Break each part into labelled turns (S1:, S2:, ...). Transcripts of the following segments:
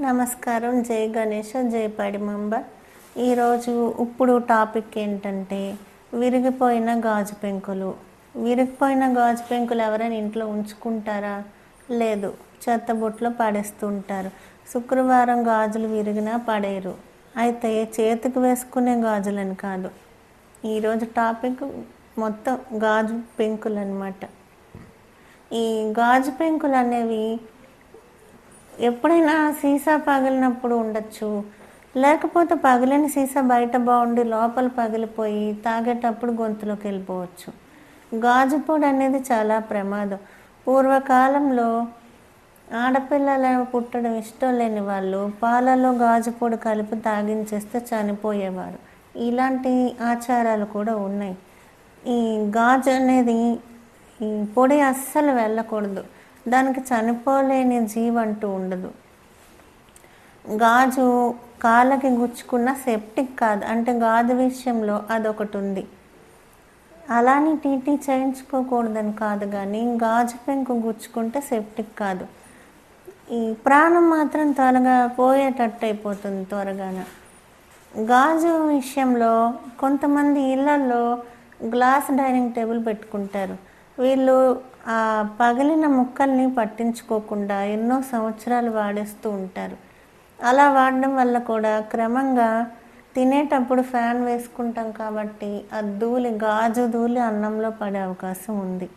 S1: నమస్కారం. జై గణేష్ జై పడిమంబ. ఈరోజు ఇప్పుడు టాపిక్ ఏంటంటే విరిగిపోయిన గాజు పెంకులు. విరిగిపోయిన గాజు పెంకులు ఎవరైనా ఇంట్లో ఉంచుకుంటారా? లేదు. చెత్తబుట్లో పడేస్తుంటారు. శుక్రవారం గాజులు విరిగినా పడేయరు. అయితే చేతికి వేసుకునే గాజులని కాదు. ఈరోజు టాపిక్ మొత్తం గాజు పెంకులు అనమాట ఈ గాజు పెంకులు అనేవి ఎప్పుడైనా సీసా పగిలినప్పుడు ఉండొచ్చు. లేకపోతే పగిలిన సీసా బయట బాగుండి లోపల పగిలిపోయి తాగేటప్పుడు గొంతులోకి వెళ్ళిపోవచ్చు. గాజు పొడి అనేది చాలా ప్రమాదం. పూర్వకాలంలో ఆడపిల్లల పుట్టడం ఇష్టం లేని వాళ్ళు పాలలో గాజు పొడి కలిపి తాగించేస్తే చనిపోయేవారు. ఇలాంటి ఆచారాలు కూడా ఉన్నాయి. ఈ గాజు అనేది ఈ పొడి అస్సలు వెళ్ళకూడదు. దానికి చనిపోలేని జీవంటూ ఉండదు. గాజు కాళ్ళకి గుచ్చుకున్న సెప్టిక్ కాదు అంటే గాజు విషయంలో అదొకటి ఉంది అలానే టీటీ చేయించుకోకూడదని కాదు కానీ గాజు పెంకు గుచ్చుకుంటే సెప్టిక్ కాదు. ఈ ప్రాణం మాత్రం త్వరగా పోయేటట్టు అయిపోతుంది త్వరగాన. గాజు విషయంలో కొంతమంది ఇళ్ళలో గ్లాస్ డైనింగ్ టేబుల్ పెట్టుకుంటారు. వీళ్ళు ఆ పగిలిన ముక్కల్ని పట్టించుకోకుండా ఎన్నో సంవత్సరాలు వాడేస్తూ ఉంటారు. అలా వాడడం వల్ల కూడా క్రమంగా తినేటప్పుడు ఫ్యాన్ వేసుకుంటాం కాబట్టి ఆ ధూళి గాజు ధూళి అన్నంలో పడే అవకాశం ఉంది.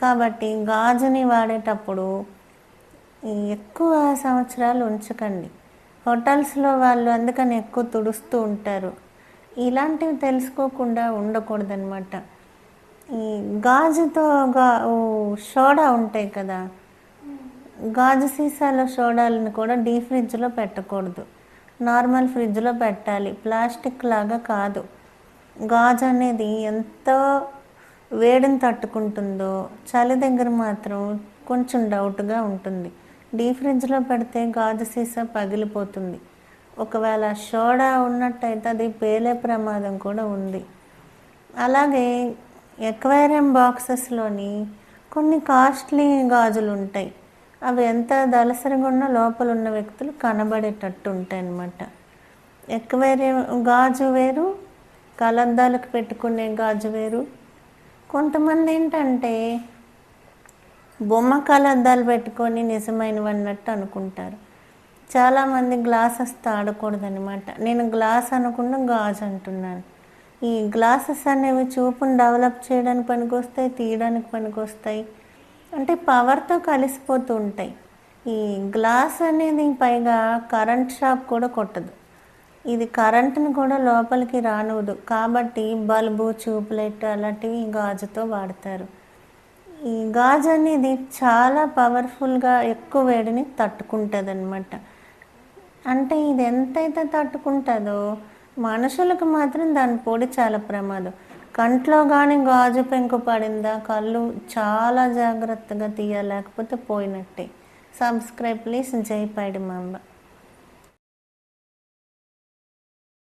S1: కాబట్టి గాజుని వాడేటప్పుడు ఈ ఎక్కువ సంవత్సరాలు ఉంచకండి. హోటల్స్లో వాళ్ళు అందుకని ఎక్కువ తుడుస్తూ ఉంటారు. ఇలాంటివి తెలుసుకోకుండా ఉండకూడదనమాట గాజుతో గా సోడా ఉంటాయి కదా. గాజు సీసాలో సోడాలను కూడా డీ ఫ్రిడ్జ్లో పెట్టకూడదు. నార్మల్ ఫ్రిడ్జ్లో పెట్టాలి. ప్లాస్టిక్ లాగా కాదు. గాజు అనేది ఎంతో వేడిని తట్టుకుంటుందో చలి దగ్గర మాత్రం కొంచెం డౌట్గా ఉంటుంది. డీ ఫ్రిడ్జ్లో పెడితే గాజు సీసా పగిలిపోతుంది. ఒకవేళ సోడా ఉన్నట్టయితే అది పేలే ప్రమాదం కూడా ఉంది. అలాగే ఎక్వేరియం బాక్సెస్లోని కొన్ని కాస్ట్లీ గాజులు ఉంటాయి అవి ఎంత దళసరిగా ఉన్నా లోపల ఉన్న వ్యక్తులు కనబడేటట్టు ఉంటాయి అన్నమాట ఎక్వేరియం గాజు వేరు కలద్దాలకు పెట్టుకునే గాజు వేరు. కొంతమంది ఏంటంటే బొమ్మ కలద్దాలు పెట్టుకొని నిజమైనవి అన్నట్టు అనుకుంటారు. చాలామంది గ్లాసెస్తో ఆడకూడదనమాట నేను గ్లాస్ అనుకున్న గాజు అంటున్నాను. ఈ గ్లాసెస్ అనేవి చూపును డెవలప్ చేయడానికి పనికొస్తాయి తీయడానికి పనికొస్తాయి. అంటే పవర్తో కలిసిపోతూ ఉంటాయి. ఈ గ్లాస్ అనేది పైగా కరెంట్ షాక్ కూడా కొట్టదు. ఇది కరెంటును కూడా లోపలికి రానివ్వదు. కాబట్టి బల్బు ట్యూబ్లైట్ అలాంటివి గాజుతో వాడతారు. ఈ గాజు అనేది చాలా పవర్ఫుల్గా ఎక్కువ వేడిని తట్టుకుంటుంది అనమాట అంటే ఇది ఎంతైతే తట్టుకుంటుందో మనుషులకు మాత్రం దాని పొడి చాలా ప్రమాదం. కంట్లో కానీ గాజు పెంకు పడిందా కళ్ళు చాలా జాగ్రత్తగా తీయలేకపోతే పోయినట్టే. సబ్స్క్రైబ్ ప్లీజ్ జై పైడి మాంబ